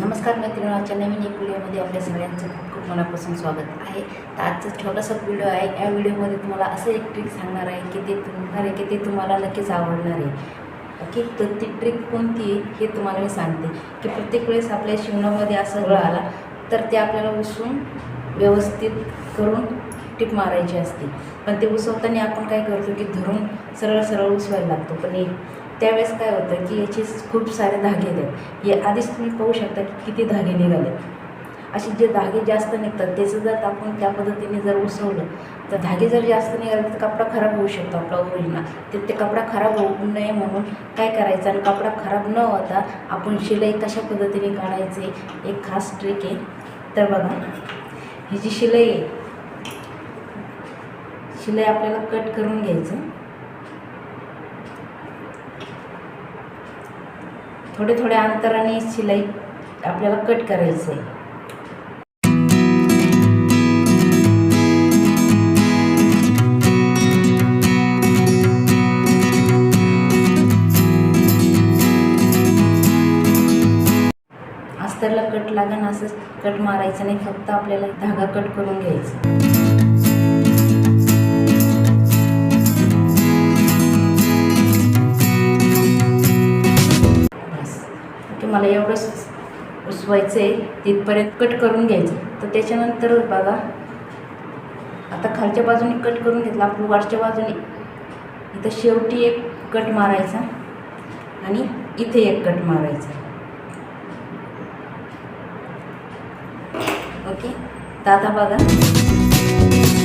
नमस्कार मैत्रिणी आजच्या नवीन एक व्हिडिओमध्ये आपल्या सगळ्यांचं खूप खूप मनापासून स्वागत आहे. तर आजचा छोटासा व्हिडिओ आहे. या व्हिडिओमध्ये तुम्हाला असं एक ट्रिक सांगणार आहे की ते तुम्हाला की ते तुम्हाला नक्कीच आवडणार आहे. ओके? तर ती ट्रिक कोणती आहे हे तुम्हाला मी सांगते. की प्रत्येक वेळेस आपल्या शिवणामध्ये असं गळ आला तर ते आपल्याला उसून व्यवस्थित करून टिप मारायची असते. पण ते उसवताना आपण काय करतो की धरून सरळ सरळ उसवायला लागतो. पण हे त्यावेळेस काय होतं की याचे खूप सारे धागे येतात हे आधीच तुम्ही पाहू शकता की किती धागे निघाले. असे जे धागे जास्त निघतात त्याचं जर आपण त्या पद्धतीने जर उसवलं तर धागे जर जास्त निघाले तर कपडा खराब होऊ शकतो आपला ओरिजिनल. ते ते कपडा खराब होऊ नये म्हणून काय करायचं? आणि कपडा खराब न होता आपण शिलाई कशा पद्धतीने काढायचे? एक खास ट्रिक आहे. तर बघा ही जी शिलाई आहे शिलाई आपल्याला कट करून घ्यायचं. थोडे थोड्या अंतराने शिलाई आपल्याला कट करायचं आहे अस्तरला कट लागेल असं कट मारायचं नाही फक्त आपल्याला धागा कट करून घ्यायचा. मला एवढंच उसवायचं आहे तिथपर्यंत कट करून घ्यायचं. तर त्याच्यानंतर बघा आता खालच्या बाजूने कट करून घेतला आपण वरच्या बाजूने. इथं शेवटी एक कट मारायचा आणि इथे एक कट मारायचा. ओके? तर आता बघा.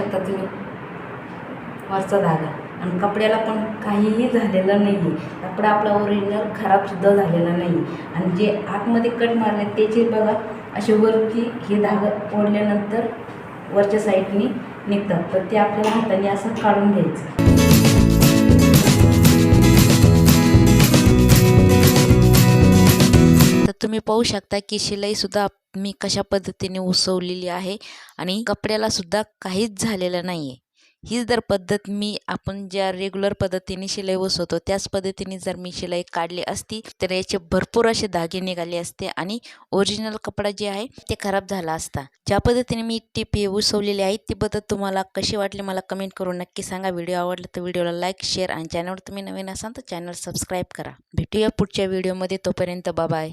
शकता तुम्ही वरचा धागा. आणि कपड्याला पण काहीही झालेलं नाही आहे कपडा आपला ओरिजिनल खराबसुद्धा झालेला नाही आणि जे आतमध्ये कट मारले त्याचे बघा असे वरती हे धागा ओढल्यानंतर वरच्या साईडनी निघतात. तर ते आपल्याला हाताने असं काढून घ्यायचं. तुम्ही पाहू शकता की शिलाईसुद्धा मी कशा पद्धतीने उसवलेली आहे आणि कपड्याला सुद्धा काहीच झालेलं नाही आहे हीच जर पद्धत मी आपण ज्या रेग्युलर पद्धतीने शिलाई उसवतो त्याच पद्धतीने जर मी शिलाई काढली असती तर याचे भरपूर असे धागे निघाले असते आणि ओरिजिनल कपडा जे आहे ते खराब झाला असता. ज्या पद्धतीने मी टीप हे उसवलेली आहे ती पद्धत तुम्हाला कशी वाटली मला कमेंट करून नक्की सांगा. व्हिडिओ आवडला तर व्हिडिओला लाईक शेअर आणि चॅनलवर तुम्ही नवीन असाल तर चॅनल सबस्क्राईब करा. भेटूया पुढच्या व्हिडिओमध्ये तोपर्यंत बाय